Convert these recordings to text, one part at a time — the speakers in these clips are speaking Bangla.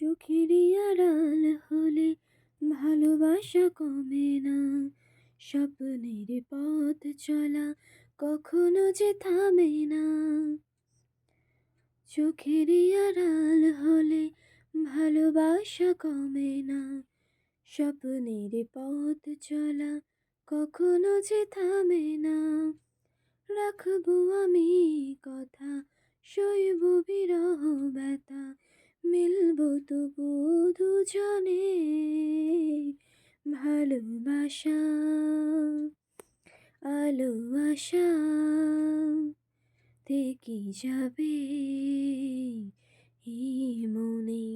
চোখেরই আড়াল হলে ভালোবাসা কমে না। স্বপ্নের পথ চলা কখনো যে থামে না। চোখেরই আড়াল হলে ভালোবাসা কমে না। স্বপ্নের পথ চলা কখনো যে থামে না। রাখব আমি কথা, শৈব বিরহ ব্যথা মিলবো তবু দুজনে ভালোবাসা আলো আশা থেকে যাবে মনে।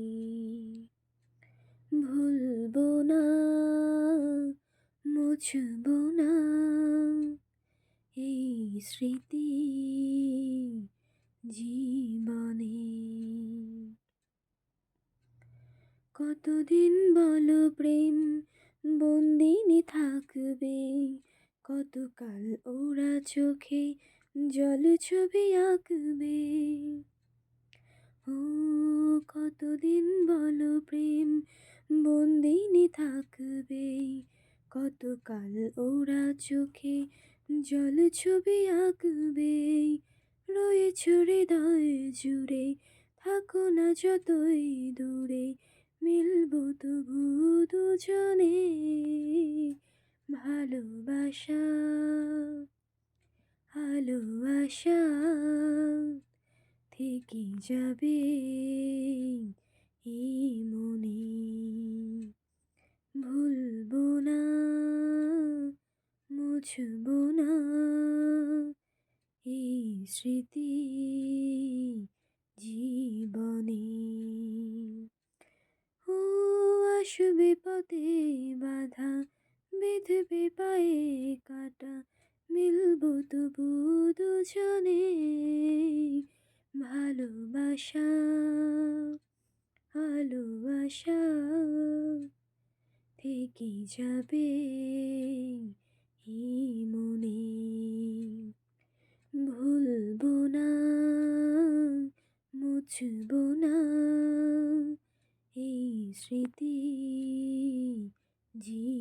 ভুলবো না, মুছবো না এই স্মৃতি জীবনে কতদিন বলো প্রেম? বন্দিনী থাকবে। কতকাল ওরা চোখে জল ছবি আঁকবে। ও, কতদিন বলো প্রেম? বন্দিনী থাকবে। কতকাল ওরা চোখে জল ছবি আঁকবে। রয়েছ হৃদয় জুড়ে, থাকো না যতই দূরে। মিলবো তবু দুজনে ভালোবাসা ভালোবাসা থেকে যাবে এই মনে। ভুলবো না, মুছবো না এই স্মৃতি। আসবে পথে বাধা, বেঁধবে পায়ে কাটা, মিলব তবু দুজনে ভালোবাসা ভালোবাসা থেকে যাবে এই মনে। ভুলবো না, মুছবো না স্মৃতি জীবনে